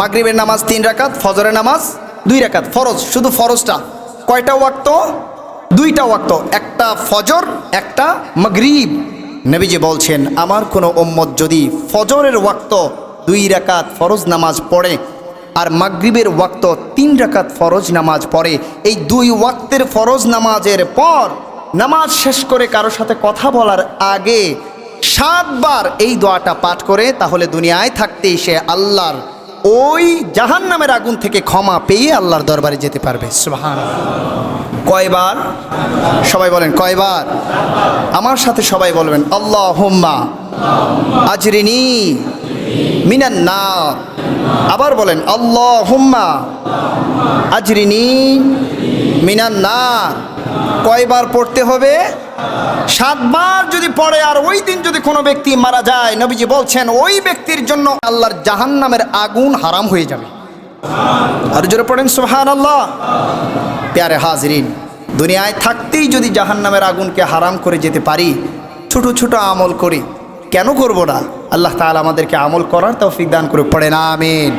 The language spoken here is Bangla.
মাগরিবের নামাজ তিন রাকাত, ফজরের নামাজ দুই রাকাত। ফরজ, শুধু ফরজটা। কয়টা ওয়াক্ত? দুইটা ওয়াক্ত। একটা ফজর, একটা মাগরিব। নবীজি বলছেন, আমার কোনো ওম্মত যদি ফজরের ওয়াক্ত দুই রাকাত ফরজ নামাজ পড়ে আর মাগরিবের ওয়াক্ত তিন রাকাত ফরজ নামাজ পড়ে, এই দুই ওয়াক্তের ফরজ নামাজের পর নামাজ শেষ করে কারও সাথে কথা বলার আগে সাতবার এই দোয়াটা পাঠ করে তাহলে দুনিয়ায় থাকতেই সে আল্লাহর ওই জাহান নামের আগুন থেকে ক্ষমা পেয়ে আল্লাহর দরবারে যেতে পারবে। সোহান কয়বার? সবাই বলেন, কয়বার? আমার সাথে সবাই বলবেন আল্লাহ হোম্মা আজরিনি। মিনান নার। আবার বলেন আল্লাহ হুম্মা আজরিনি মিনান নার। কয়বার পড়তে হবে? সাতবার যদি পড়ে, আর ওই দিন যদি কোনো ব্যক্তি মারা যায়, নবীজি বলছেন, ওই ব্যক্তির জন্য আল্লাহর জাহান্নামের আগুন হারাম হয়ে যাবে। আর জোরে পড়েন সুহান আল্লাহ প্যারে হাজরিন, দুনিয়ায় থাকতেই যদি জাহান্নামের আগুনকে হারাম করে যেতে পারি, ছোট ছোট আমল করি কেন করব না? আল্লাহ তাহলে আমাদেরকে আমল করার তৌফিক দান করে পড়ে না আমিন।